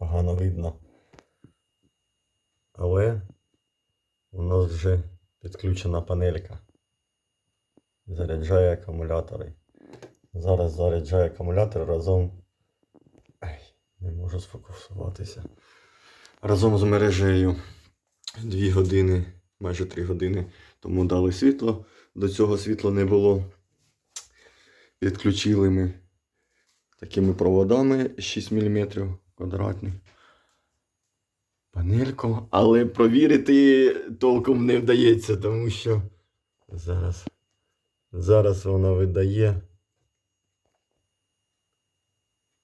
погано видно. Але у нас вже підключена панелька. Заряджає акумулятори. Зараз заряджає акумулятор разом. Ай, не можу сфокусуватися. Разом з мережею 2 години, майже 3 години тому дали світло. До цього світла не було. Підключили ми такими проводами 6 мм квадратних. Панельку, але провірити толком не вдається, тому що зараз, зараз вона видає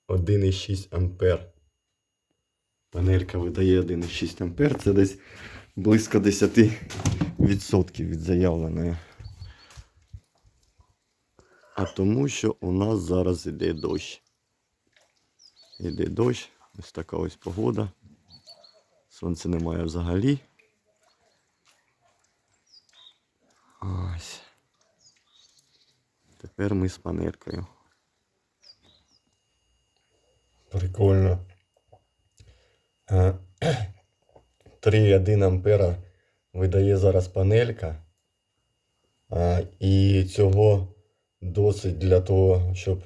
1,6 ампер. Панелька видає 1,6 ампер. Це десь близько 10% від заявленої. А тому, що у нас зараз іде дощ. Іде дощ, ось така ось погода. Сонця немає взагалі. Ось. Тепер ми з панелькою. Прикольно. Е, 3,1 ампера видає зараз панелька. І цього досить для того, щоб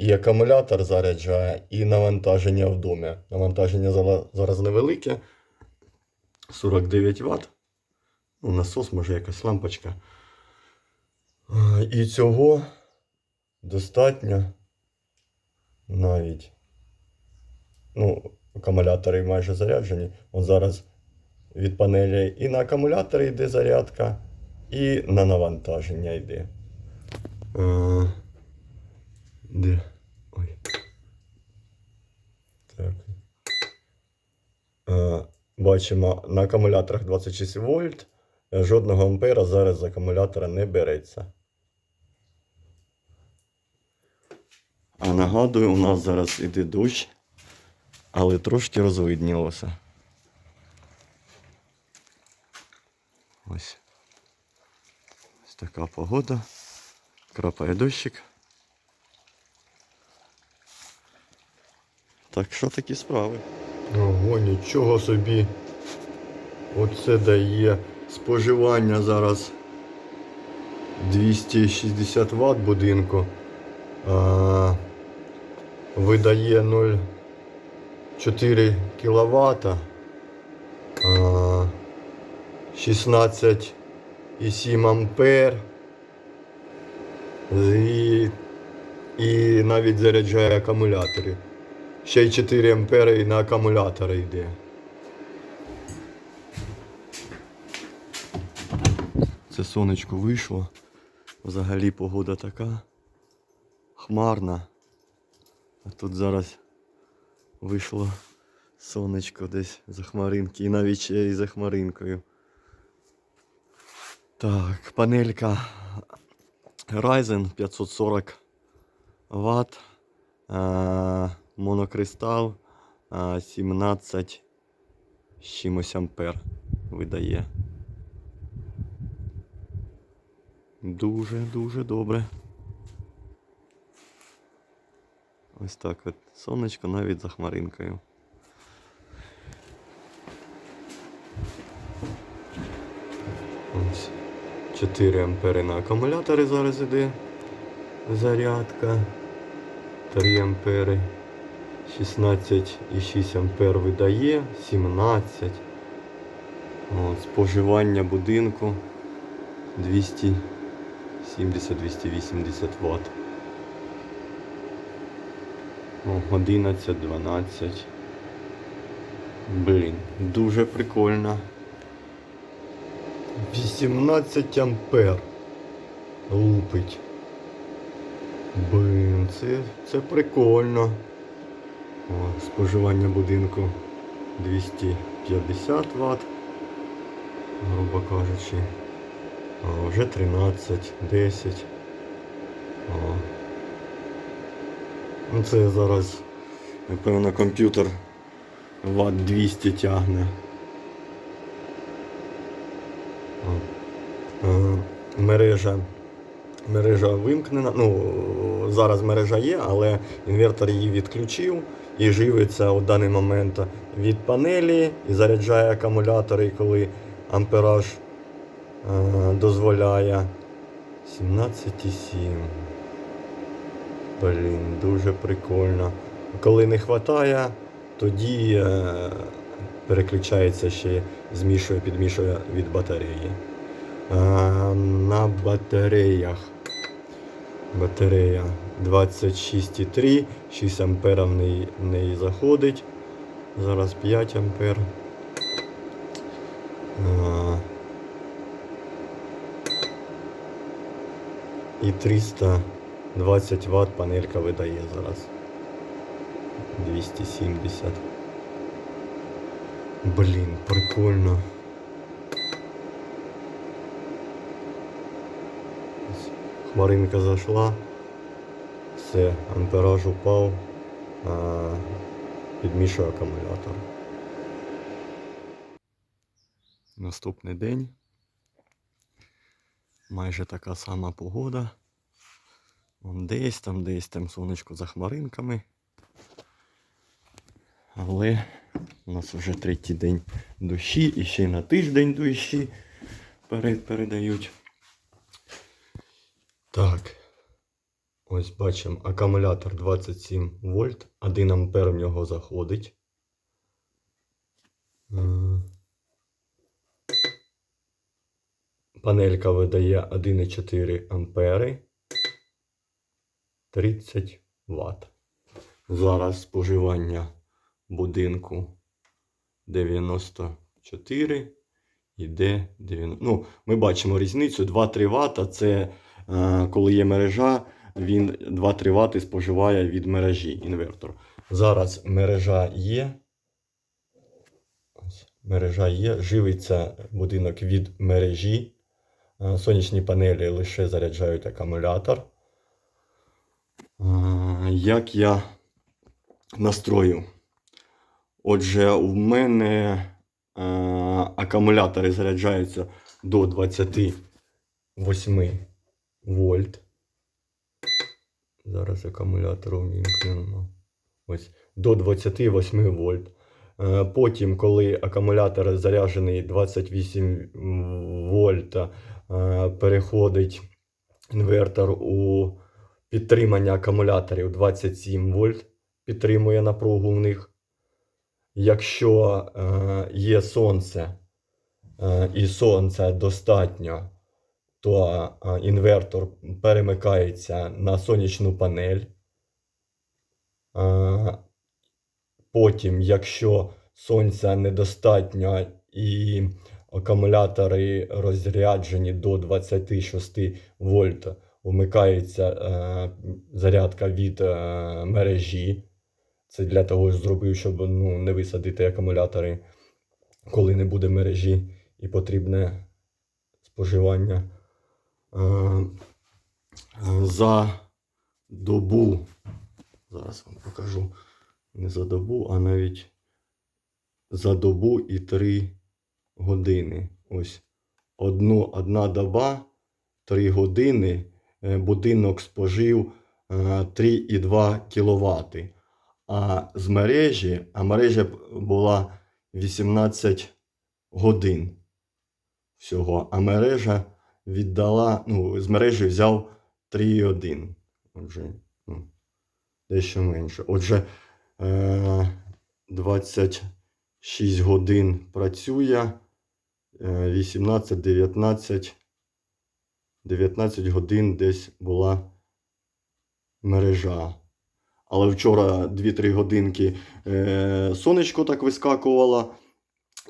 і акумулятор заряджає, і навантаження в домі. Навантаження зараз невелике. 49 Вт. Ну, насос, може якась лампочка. І цього достатньо навіть. Ну, акумулятори майже заряджені. От зараз від панелі і на акумулятори йде зарядка, і на навантаження йде. Де? Ой. Так. Е, Бачимо на акумуляторах 26 вольт. Жодного ампера зараз з акумулятора не береться. А нагадую, у нас зараз іде дощ, але трошки розвиднілося. Ось. Ось така погода. Крапає дощик. Так що такі справи? Ого, нічого собі. Оце дає споживання зараз 260 Вт будинку. А, видає 0,4 кВт. А, 16,7 ампер. І, і навіть заряджає акумулятори. Ще й 4 ампери і на акумулятори йде. Це сонечко вийшло. Взагалі погода така хмарна. А тут зараз вийшло сонечко десь за хмаринки і навіть ще і за хмаринкою. Так, панелька Ryzen 540 Вт. Монокристал е, 17 з чимось ампер видає. Дуже-дуже добре. Ось так от сонечко навіть за хмаринкою. Ось 4 ампери на акумулятори зараз іде зарядка. 3 ампери. 16,6 ампер видає, 17. От, споживання будинку 270-280 Вт. 11, 12. Блін, дуже прикольно. 18 ампер лупить. Блін, це, це прикольно. О, споживання будинку 250 Вт, грубо кажучи. О, вже 13, 10. О. Ну це зараз, напевно, комп'ютер Вт 200 тягне. О. Е, мережа мережа вимкнена. Ну, зараз мережа є, але інвертор її відключив і живиться у даний момент від панелі і заряджає акумулятори, коли ампераж е, дозволяє. 17,7. Блін, дуже прикольно. Коли не вистачає, тоді е, переключається ще, змішує, підмішує від батареї. Е, на батареях. Батарея 26,3, 6 ампер в неї, в неї заходить. Зараз 5 ампер. Е, і 320 Вт панелька видає зараз. 270. Блін, прикольно. Ось Хмаринка зайшла. Все, ампераж упав. Підмішує акумулятор. Наступний день. Майже така сама погода. Вон десь там, десь там сонечко за хмаринками. Але у нас вже третій день дощі і ще й на тиждень дощі перед, передають. Так. Ось бачимо акумулятор 27 вольт, 1 ампер в нього заходить. Е, Панелька видає 1,4 ампери 30 Вт. Зараз споживання будинку 94 іде 90. Ну, ми бачимо різницю 2-3 Вт. Це коли є мережа, він 2-3 Вт споживає від мережі інвертор. Зараз мережа є. Мережа є, живиться будинок від мережі. Е, Сонячні панелі лише заряджають акумулятор. Е, Як я настрою? Отже, у мене е, акумулятори заряджаються до 28 вольт. Зараз акумулятор увімкнемо. Ось до 28 вольт. Е, Потім, коли акумулятор заряджений 28 вольт, е, переходить інвертор у підтримання акумуляторів 27 вольт, підтримує напругу в них. Якщо е, є сонце і сонця достатньо, то інвертор перемикається на сонячну панель. Потім, якщо сонця недостатньо і акумулятори розряджені до 26 вольт, вмикається е, зарядка від е, мережі. Це для того зробив, щоб ну, не висадити акумулятори, коли не буде мережі і потрібне споживання. Е, е, За добу, зараз вам покажу, не за добу, а навіть за добу і 3 години. Ось одну, одна доба, 3 години е, будинок спожив е, 3,2 кВт. А з мережі, а мережа була 18 годин всього. А мережа віддала, ну, з мережі взяв 3,1. Отже, ну, дещо менше. Отже, е, 26 годин працює, е, 18, 19, 19 годин десь була мережа. Але вчора 2-3 годинки е, сонечко так вискакувало,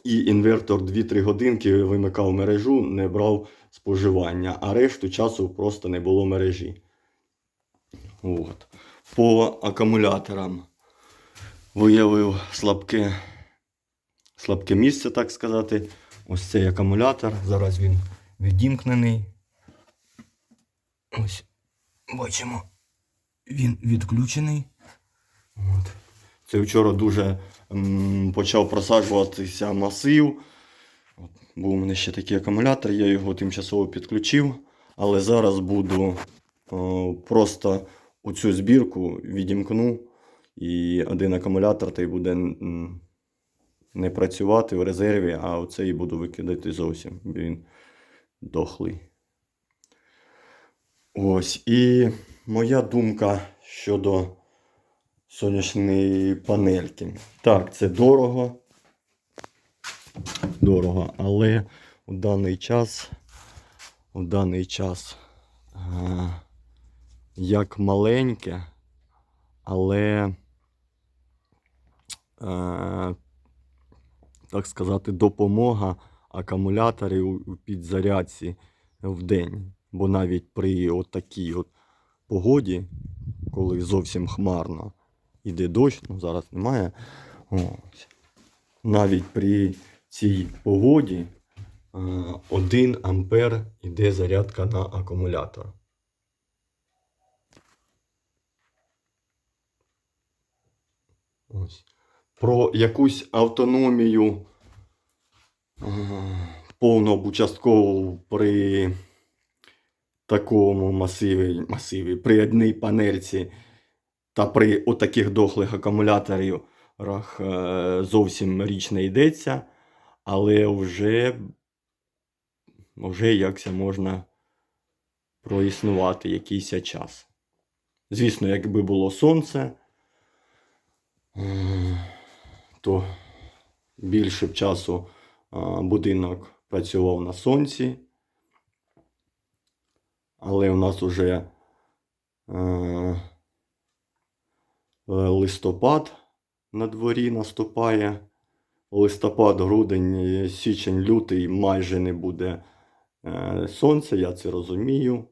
і інвертор 2-3 годинки вимикав мережу, не брав споживання, а решту часу просто не було мережі. От. По акумуляторам виявив слабке, слабке місце, так сказати. Ось цей акумулятор. Зараз він відімкнений. Ось бачимо, він відключений. От. Це вчора дуже м, почав просаджуватися масив. От, був у мене ще такий акумулятор, я його тимчасово підключив. Але зараз буду о, просто у цю збірку відімкну, і один акумулятор той буде не працювати в резерві, а оцей буду викидати зовсім. Він дохлий. Ось. І моя думка щодо сонячної панельки. Так, це дорого. Дорого, але у даний час, у даний час, е, як маленьке, але, е, так сказати, допомога акумуляторів у підзарядці в день. Бо навіть при от такій от погоді, коли зовсім хмарно, іде дощ, ну зараз немає. Ось. Навіть при цій погоді 1 ампер іде зарядка на акумулятор. Ось. Про якусь автономію е, повну або часткову при такому масиві, масиві при одній панельці та при отаких дохлих акумуляторах е, зовсім річ не йдеться, але вже, вже якся можна проіснувати якийсь час. Звісно, якби було сонце, то більше б часу е, будинок працював на сонці. Але у нас уже е, листопад на дворі наступає. Листопад, грудень, січень, лютий майже не буде е, сонця, я це розумію.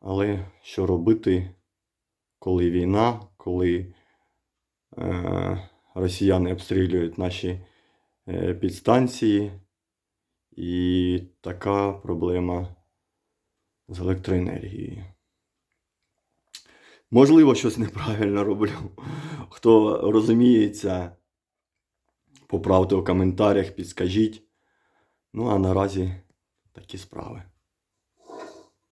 Але що робити, коли війна, коли е, росіяни обстрілюють наші е, підстанції, і така проблема з електроенергією. Можливо, щось неправильно роблю. Хто розуміється, поправте у коментарях, підскажіть. Ну, а наразі такі справи.